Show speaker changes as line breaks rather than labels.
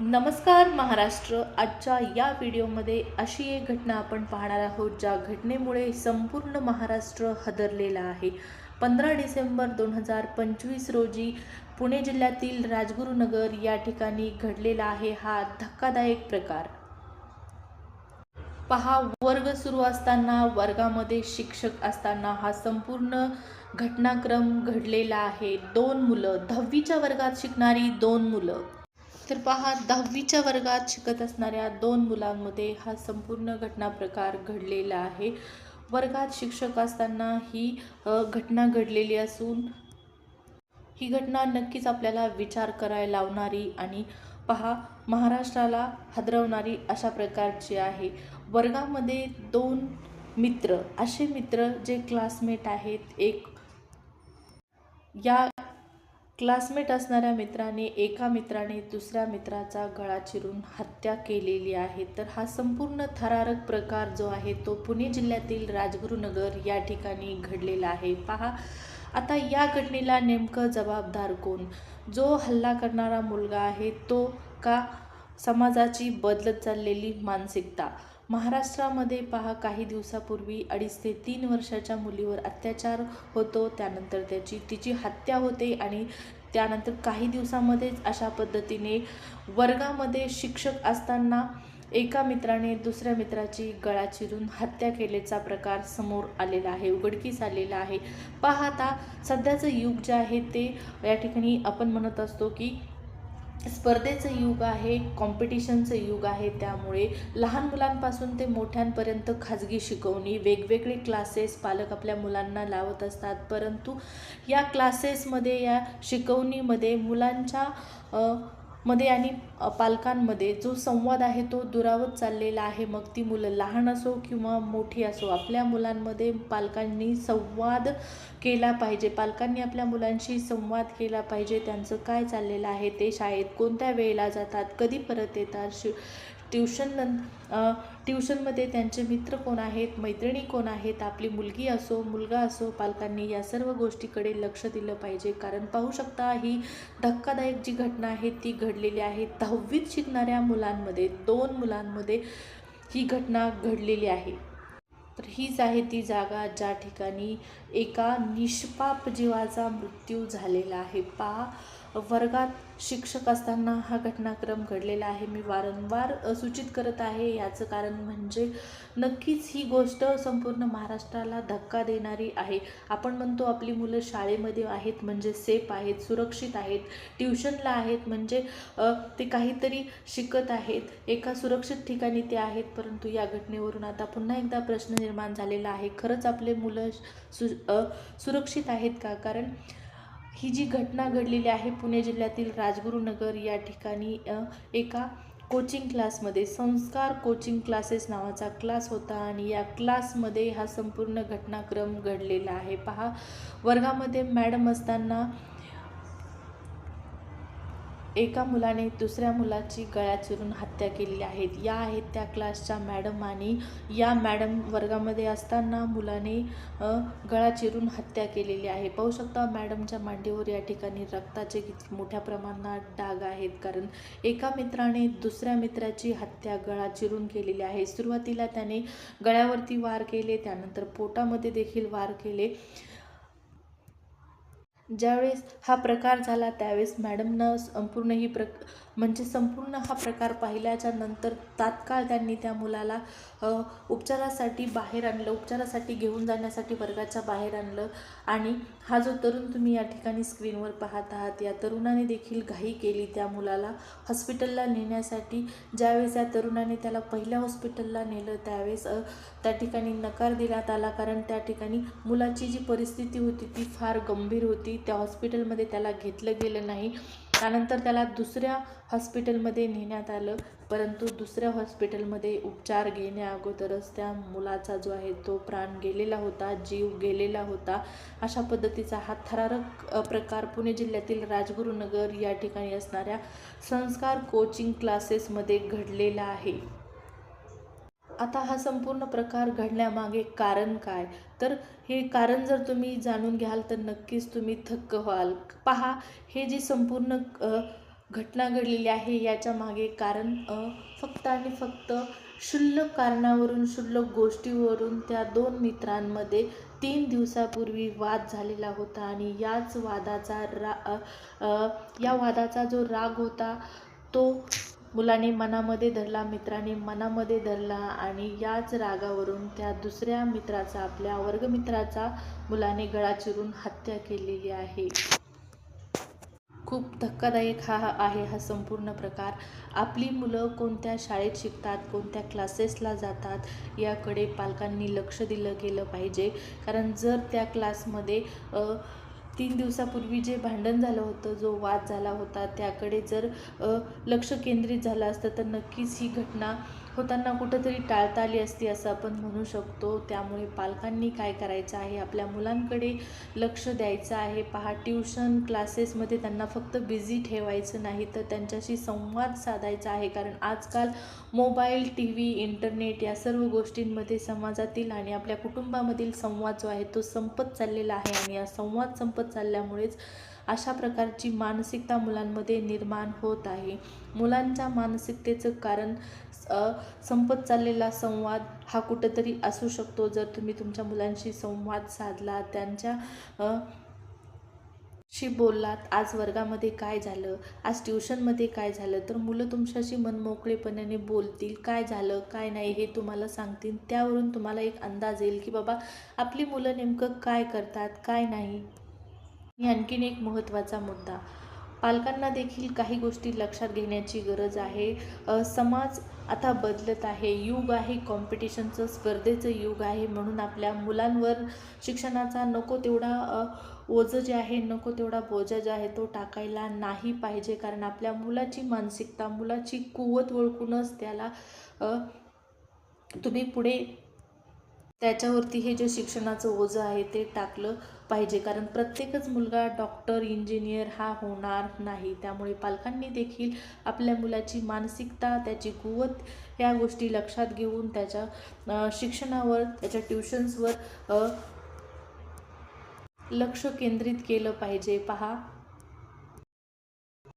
नमस्कार महाराष्ट्र. आजच्या या व्हिडिओमध्ये अशी एक घटना आपण पाहणार आहोत ज्या घटनेमुळे संपूर्ण महाराष्ट्र हदरलेला आहे. पंधरा डिसेंबर दोन हजार पंचवीस रोजी पुणे जिल्ह्यातील राजगुरुनगर या ठिकाणी घडलेला आहे हा धक्कादायक प्रकार. पहा वर्ग सुरू असताना वर्गामध्ये शिक्षक असताना हा संपूर्ण घटनाक्रम घडलेला आहे. दोन मुलं दहावीच्या वर्गात शिकणारी दोन मुलं. तर पहा दहावीच्या वर्गात शिकत असणाऱ्या दोन मुलांमध्ये हा संपूर्ण घटना प्रकार घडलेला आहे. वर्गात शिक्षक असताना ही घटना घडलेली असून ही घटना नक्कीच आपल्याला विचार करायला लावणारी आणि पहा महाराष्ट्राला हादरवणारी अशा प्रकारची आहे. वर्गामध्ये दोन मित्र असे मित्र जे क्लासमेट आहेत एक या क्लासमेट असणाऱ्या मित्राने एका मित्राने दुसऱ्या मित्राचा गळा चिरून हत्या केलेली आहे. तर हा संपूर्ण थरारक प्रकार जो आहे तो पुणे जिल्ह्यातील राजगुरुनगर या ठिकाणी घडलेला आहे. पहा आता या घटनेला नेमकं जबाबदार कोण? जो हल्ला करणारा मुलगा आहे तो का समाजाची बदलत चाललेली मानसिकता? महाराष्ट्रामध्ये पहा काही दिवसापूर्वी अडीच ते तीन वर्षाच्या मुलीवर अत्याचार होतो. त्यानंतर त्याची तिची हत्या होते आणि त्यानंतर काही दिवसामध्येच अशा पद्धतीने वर्गामध्ये शिक्षक असताना एका मित्राने दुसऱ्या मित्राची गळा चिरून हत्या केल्याचा प्रकार समोर आलेला आहे उघडकीस आलेला आहे. पाहता सध्याचं युग जे आहे ते या ठिकाणी आपण म्हणत असतो की स्पर्धेचं युग आहे कॉम्पिटिशनचं युग आहे त्यामुळे लहान मुलांपासून ते मोठ्यांपर्यंत खाजगी शिकवणी वेगवेगळे क्लासेस पालक आपल्या मुलांना लावत असतात. परंतु या क्लासेसमध्ये या शिकवणीमध्ये मुलांच्या मध्ये आणि पालकांमध्ये जो संवाद आहे तो दुरावत चाललेला आहे. मग ती मुलं लहान असो किंवा मोठी असो आपल्या मुलांमध्ये पालकांनी संवाद केला पाहिजे. पालकांनी आपल्या मुलांशी संवाद केला पाहिजे. त्यांचं काय चाललेलं आहे? ते शाळेत कोणत्या वेळेला जातात? कधी परत येतात? शि ट्युशन नं ट्युशनमध्ये त्यांचे मित्र कोण आहेत मैत्रिणी कोण आहेत आपली मुलगी असो मुलगा असो पालकांनी या सर्व गोष्टीकडे लक्ष दिलं पाहिजे. कारण पाहू शकता ही धक्कादायक जी घटना आहे ती घडलेली आहे दहावीत शिकणाऱ्या मुलांमध्ये दोन मुलांमध्ये ही घटना घडलेली आहे. तर हीच आहे ती जागा ज्या ठिकाणी एका निष्पाप जीवाचा मृत्यू झालेला आहे. पा वर्गात शिक्षक असताना हा घटनाक्रम घडलेला आहे. मी वारंवार सूचित करत आहे. याचं कारण म्हणजे नक्कीच ही गोष्ट संपूर्ण महाराष्ट्राला धक्का देणारी आहे. आपण म्हणतो आपली मुलं शाळेमध्ये आहेत म्हणजे सेफ आहेत सुरक्षित आहेत ट्युशनला आहेत म्हणजे ते काहीतरी शिकत आहेत. एका सुरक्षित ठिकाणी ते आहेत परंतु या घटनेवरून आता पुन्हा एकदा प्रश्न निर्माण झालेला आहे. खरंच आपले मुलं सु सुरक्षित आहेत का? कारण ही जी घटना घडलेली आहे पुणे जिल्ह्यातील राजगुरुनगर या ठिकाणी एका कोचिंग क्लासमध्ये संस्कार कोचिंग क्लासेस नावाचा क्लास होता आणि या क्लासमध्ये हा संपूर्ण घटनाक्रम घडलेला आहे. पहा वर्गामध्ये मॅडम असताना एका मुलाने दुसऱ्या मुलाची गळ्या चिरून हत्या केलेली आहेत. या आहेत त्या क्लासच्या मॅडम आणि या मॅडम वर्गामध्ये असताना मुलाने गळा चिरून हत्या केलेली आहे. पाहू शकता मॅडमच्या मांडीवर या ठिकाणी रक्ताचे किती मोठ्या प्रमाणात डाग आहेत. कारण एका मित्राने दुसऱ्या मित्राची हत्या गळा चिरून केलेली आहे. सुरुवातीला त्याने गळ्यावरती वार केले त्यानंतर पोटामध्ये देखील वार केले. ज्यावेळेस हा प्रकार झाला त्यावेळेस मॅडमनं संपूर्ण ही प्र म्हणजे संपूर्ण हा प्रकार पाहिल्याच्या नंतर तात्काळ त्यांनी त्या मुलाला उपचारासाठी बाहेर आणलं उपचारासाठी घेऊन जाण्यासाठी वर्गाच्या बाहेर आणलं आणि हा जो तरुण तुम्ही या ठिकाणी स्क्रीनवर पाहत आहात या तरुणाने देखील घाई केली त्या मुलाला हॉस्पिटलला नेण्यासाठी. ज्यावेळेस या तरुणाने त्याला पहिल्या हॉस्पिटलला नेलं त्यावेळेस त्या ठिकाणी नकार देण्यात आला कारण त्या ठिकाणी मुलाची जी परिस्थिती होती ती फार गंभीर होती. त्या हॉस्पिटलमध्ये त्याला घेतलं गेलं नाही. त्यानंतर त्याला दुसऱ्या हॉस्पिटलमध्ये नेण्यात आलं. परंतु दुसऱ्या हॉस्पिटलमध्ये उपचार घेण्या अगोदरच त्या मुलाचा जो आहे तो प्राण गेलेला होता जीव गेलेला होता. अशा पद्धतीचा हा थरारक प्रकार पुणे जिल्ह्यातील राजगुरुनगर या ठिकाणी असणाऱ्या संस्कार कोचिंग क्लासेसमध्ये घडलेला आहे. आता हा संपूर्ण प्रकार घडण्यामागे कारण काय? तर हे कारण जर तुम्ही जाणून घ्याल तर नक्कीच तुम्ही थक्क व्हाल. पहा हे जे संपूर्ण घटना घडलेली आहे याच्या मागे कारण फक्त आणि फक्त क्षुल्लक कारणावरून क्षुल्लक गोष्टीवरून त्या दोन मित्रांमध्ये तीन दिवसापूर्वी वाद झालेला होता आणि याच वादाचा रा आ, आ, या वादाचा जो राग होता तो मुलाने मनामध्ये धरला मित्राने मनामध्ये धरला आणि याच रागावरून त्या दुसऱ्या मित्राचा आपल्या वर्गमित्राचा मुलाने गळा चिरून हत्या केलेली आहे. खूप धक्कादायक हा आहे हा संपूर्ण प्रकार. आपली मुलं कोणत्या शाळेत शिकतात कोणत्या क्लासेसला जातात याकडे पालकांनी लक्ष दिलं गेलं पाहिजे. कारण जर त्या क्लासमध्ये तीन दिवसापूर्वी जे भांडण झालं होतं जो वाद झाला होता त्याकडे जर लक्ष केंद्रित झालं असतं तर नक्कीच ही घटना होताना कुठंतरी टाळता आली असती असं आपण म्हणू शकतो. त्यामुळे पालकांनी काय करायचं आहे? आपल्या मुलांकडे लक्ष द्यायचं आहे. पहा ट्युशन क्लासेसमध्ये त्यांना फक्त बिझी ठेवायचं नाही तर त्यांच्याशी संवाद साधायचा आहे. कारण आजकाल मोबाईल टी व्ही इंटरनेट या सर्व गोष्टींमध्ये समाजातील आणि आपल्या कुटुंबामधील संवाद जो आहे तो संपत चाललेला आहे. आणि या संवाद संपत चालल्यामुळेच अशा प्रकारची मानसिकता मुलांमध्ये निर्माण होत आहे. मुलांच्या मानसिकतेचं कारण संपत चाललेला संवाद हा कुठंतरी असू शकतो. जर तुम्ही तुमच्या मुलांशी संवाद साधला त्यांच्या शी बोललात आज वर्गामध्ये काय झालं आज ट्युशनमध्ये काय झालं तर मुलं तुमच्याशी मनमोकळेपणाने बोलतील काय झालं काय नाही हे तुम्हाला सांगतील. त्यावरून तुम्हाला एक अंदाज येईल की बाबा आपली मुलं नेमकं काय करतात काय नाही. आणि आणखीन एक महत्त्वाचा मुद्दा. पालकांना देखील काही गोष्टी लक्षात घेण्याची गरज आहे. समाज आता बदलत आहे. युग आहे कॉम्पिटिशनचं स्पर्धेचं युग आहे म्हणून आपल्या मुलांवर शिक्षणाचा नको तेवढा ओझं जे आहे नको तेवढा बोजा जो आहे तो टाकायला नाही पाहिजे. कारण आपल्या मुलाची मानसिकता मुलाची कुवत ओळखूनच त्याला तुम्ही पुढे त्याच्यावरती हे जे शिक्षणाचं ओझं आहे ते टाकलं पाहिजे. कारण प्रत्येकच मुलगा डॉक्टर इंजिनियर हा होणार नाही. त्यामुळे पालकांनी देखील आपल्या मुलाची मानसिकता त्याची कुवत या गोष्टी लक्षात घेऊन त्याच्या शिक्षणावर त्याच्या ट्युशन्सवर लक्ष केंद्रित केलं पाहिजे. पहा